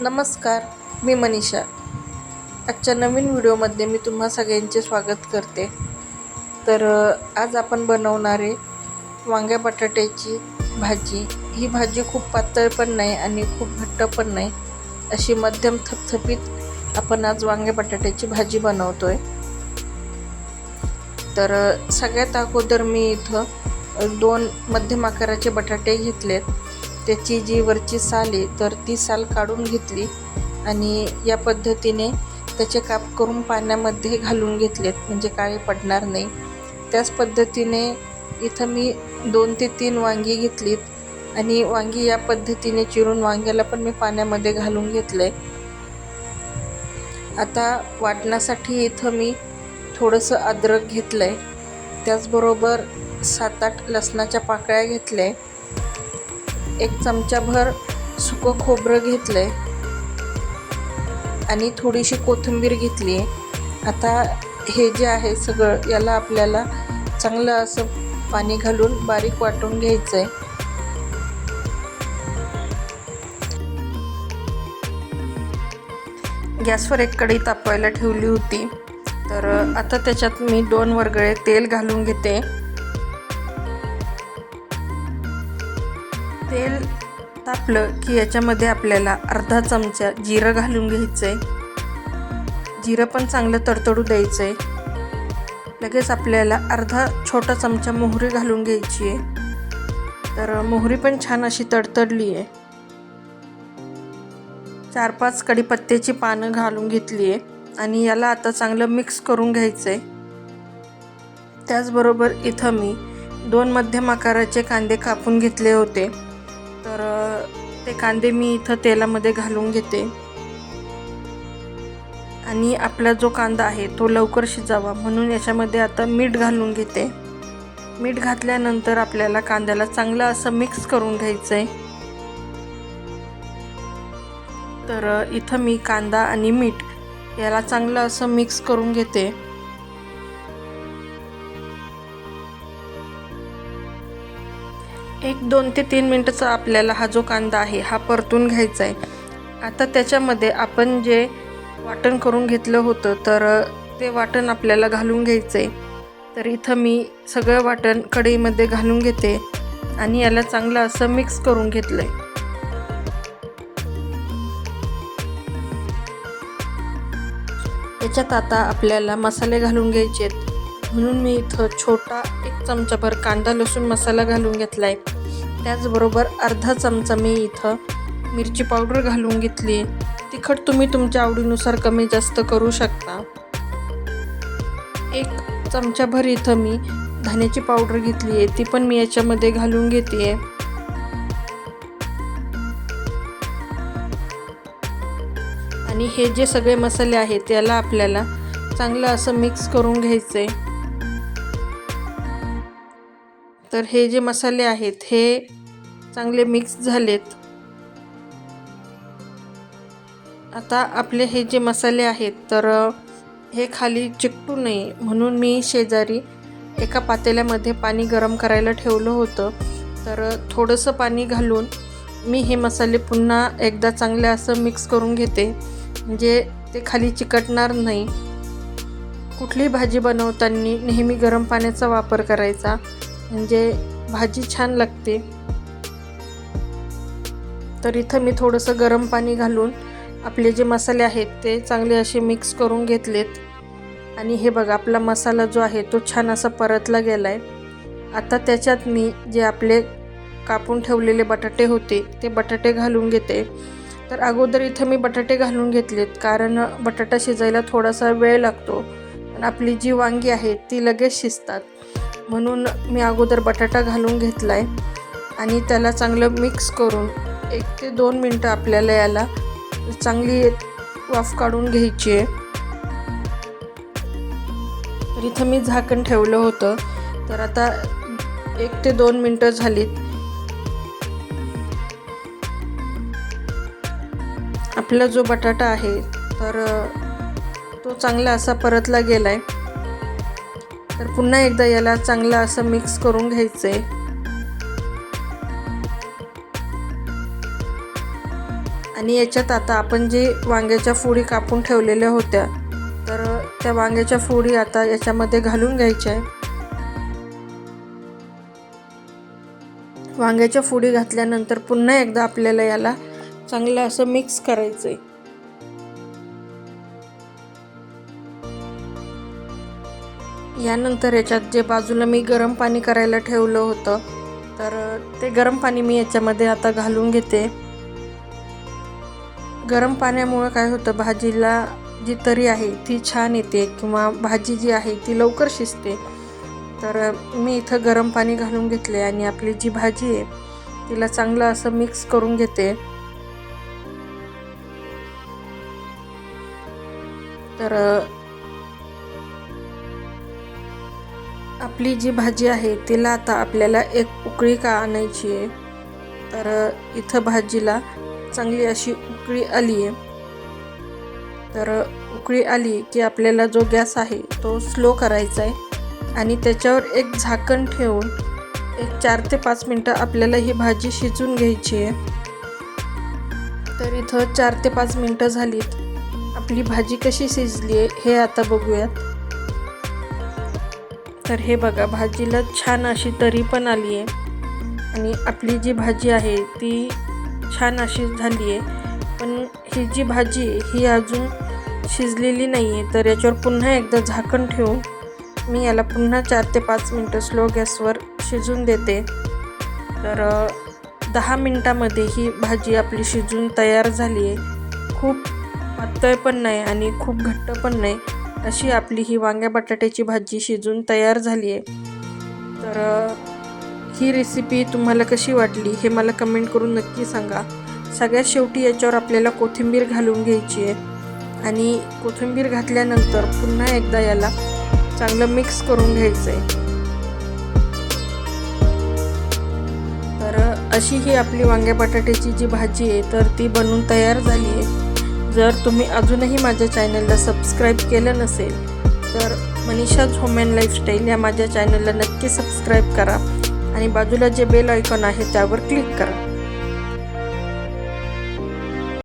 नमस्कार मी मनीषा. आजच्या नवीन व्हिडिओमध्ये मी तुम्हा सगळ्यांचे स्वागत करते. तर आज आपण बनवणारे वांग्या बटाट्याची भाजी. ही भाजी खूप पातळ पण नाही आणि खूप घट्ट पण नाही. अशी मध्यम थपथपीत आपण आज वांग्या बटाट्याची भाजी बनवतो आहे तर सगळ्यात अगोदर मी इथं दोन मध्यम आकाराचे बटाटे घेतलेत. त्याची जी वरची साल आहे तर ती साल काढून घेतली आणि या पद्धतीने त्याचे काप करून पाण्यामध्ये घालून घेतलेत म्हणजे काळे पडणार नाही. त्याच पद्धतीने इथं मी दोन ते तीन वांगी घेतलीत आणि वांगी या पद्धतीने चिरून वांग्याला पण मी पाण्यामध्ये घालून घेतलं आहे आता वाटण्यासाठी इथं मी थोडंसं अद्रक घेतलं आहे त्याचबरोबर सात आठ लसणाच्या पाकळ्या घेतल्या आहे एक चमचाभर सुकं खोबरं घेतलं आहे आणि थोडीशी कोथिंबीर घेतली. आहे आता हे जे आहे सगळं याला आपल्याला चांगलं असं पाणी घालून बारीक वाटून घ्यायचं आहे गॅसवर एक कढई तापवायला ठेवली होती. तर आता त्याच्यात मी दोन वरगळे तेल घालून घेते. तेल तापलं की याच्यामध्ये आपल्याला अर्धा चमचा जिरं घालून घ्यायचं आहे जिरं पण चांगलं तडतडू द्यायचं आहे लगेच आपल्याला अर्धा छोटा चमचा मोहरी घालून घ्यायची आहे तर मोहरी पण छान अशी तडतडली आहे चार पाच कढीपत्त्याची पानं घालून घेतली आहे आणि याला आता चांगलं मिक्स करून घ्यायचं आहे त्याचबरोबर इथं मी दोन मध्यम आकाराचे कांदे कापून घेतले होते. तर ते कांदे मी इथं तेलामध्ये घालून घेते. आणि आपला जो कांदा आहे तो लवकर शिजावा. म्हणून याच्यामध्ये आता मीठ घालून घेते. मीठ घातल्यानंतर आपल्याला कांद्याला चांगलं असं मिक्स करून घ्यायचं आहे तर इथं मी कांदा आणि मीठ याला चांगलं असं मिक्स करून घेते. एक दोन ते तीन मिनटाचा आपल्याला हा जो कांदा आहे हा परतून घ्यायचा आहे आता त्याच्यामध्ये आपण जे वाटण करून घेतलं होतं तर ते वाटण आपल्याला घालून घ्यायचं आहे तर इथं मी सगळं वाटण कढईमध्ये घालून घेते आणि याला चांगलं असं मिक्स करून घेतलं आहे त्याच्यात आता आपल्याला मसाले घालून घ्यायचे आहेत म्हणून मी इथं छोटा एक चमचाभर कांदा लसूण मसाला घालून घेतला आहे त्याचबरोबर अर्धा चमचा मी इथं मिरची पावडर घालून घेतली. आहे तिखट तुम्ही तुमच्या आवडीनुसार कमी जास्त करू शकता. एक चमचाभर इथं मी धण्याची पावडर घेतली आहे. ती पण मी याच्यामध्ये घालून घेते आहे आणि हे जे सगळे मसाले आहेत त्याला आपल्याला चांगलं असं मिक्स करून घ्यायचं आहे तर हे जे मसाले आहेत हे चांगले मिक्स झालेत. आता आपले हे जे मसाले आहेत तर हे खाली चिकटू नये. म्हणून मी शेजारी एका पातेल्यामध्ये पाणी गरम करायला ठेवलं होतं. तर थोडंसं पाणी घालून मी हे मसाले पुन्हा एकदा चांगले असं मिक्स करून घेते. म्हणजे ते खाली चिकटणार नाही. कुठलीही भाजी बनवताना नेहमी गरम पाण्याचा वापर करायचा. म्हणजे भाजी छान लागते. तर इथं मी थोडंसं गरम पाणी घालून आपले जे मसाले आहेत ते चांगले असे मिक्स करून घेतलेत. आणि हे बघा आपला मसाला जो आहे तो छान असा परतला गेला आहे आता त्याच्यात मी जे आपले कापून ठेवलेले बटाटे होते ते बटाटे घालून घेते. तर अगोदर इथं मी बटाटे घालून घेतलेत कारण बटाटा शिजायला थोडासा वेळ लागतो. आणि आपली जी वांगी आहे ती लगेच शिजतात. म्हणून मी अगोदर बटाटा घालून घेतला आहे आणि त्याला चांगलं मिक्स करून एक ते दोन मिनटं आपल्याला याला चांगली वाफ काढून घ्यायची आहे. तर इथं मी झाकण ठेवलं होतं. तर आता एक ते दोन मिनटं झालीत. आपला जो बटाटा आहे तर तो चांगला असा परतला गेला आहे तर पुन्हा एकदा याला चांगलं असं मिक्स करून घ्यायचं आहे आणि याच्यात आता आपण जे वांग्याच्या फोडी कापून ठेवलेल्या होत्या तर त्या वांग्याच्या फोडी आता याच्यामध्ये घालून घ्यायच्या आहे. वांग्याच्या फोडी घातल्यानंतर पुन्हा एकदा आपल्याला याला चांगलं असं मिक्स करायचं आहे यानंतर याच्यात जे बाजूला मी गरम पाणी करायला ठेवलं होतं तर ते गरम पाणी मी याच्यामध्ये आता घालून घेते. गरम पाण्यामुळं काय होतं? भाजीला जी तरी आहे ती छान येते किंवा भाजी जी आहे ती लवकर शिजते. तर मी इथं गरम पाणी घालून घेतले आणि आपली जी भाजी आहे तिला चांगलं असं मिक्स करून घेते. तर आपली जी भाजी आहे तिला आता आपल्याला एक उकळी का आणायची आहे. तर इथं भाजीला चांगली अशी उकळी आली आहे तर उकळी आली की आपल्याला जो गॅस आहे तो स्लो करायचा आहे आणि त्याच्यावर एक झाकण ठेवून एक चार ते पाच मिनटं आपल्याला ही भाजी शिजून घ्यायची आहे तर इथं चार ते पाच मिनटं झालीत. आपली भाजी कशी शिजली आहे हे आता बघूयात. तर हे बघा भाजीला छान अशी तरी पण आली आहे आणि आपली जी भाजी आहे ती छान अशी झाली आहे पण ही जी भाजी आहे ही अजून शिजलेली नाही आहे. तर याच्यावर पुन्हा एकदा झाकण ठेवून मी याला पुन्हा चार ते पाच मिनटं स्लो गॅसवर शिजून देते. तर दहा मिनटामध्ये ही भाजी आपली शिजून तयार झाली आहे. खूप पातळ पण नाही आणि खूप घट्ट पण नाही. अशी आपली ही वांग्या बटाट्याची भाजी शिजून तयार झाली आहे. तर ही रेसिपी तुम्हाला कशी वाटली हे मला कमेंट करून नक्की सांगा. सगळ्यात शेवटी याच्यावर आपल्याला कोथिंबीर घालून घ्यायची आहे. आणि कोथिंबीर घातल्यानंतर पुन्हा एकदा याला चांगलं मिक्स करून घ्यायचं आहे. तर अशी ही आपली वांग्या बटाट्याची जी भाजी आहे तर ती बनवून तयार झाली आहे. जर तुम्ही अजूनही माझ्या चॅनलला सबस्क्राईब केलं नसेल तर मनीषाज होम अँड लाईफस्टाईल या माझ्या चॅनलला नक्की सबस्क्राईब करा. आणि बाजूला जे बेल आयकॉन आहे त्यावर क्लिक करा.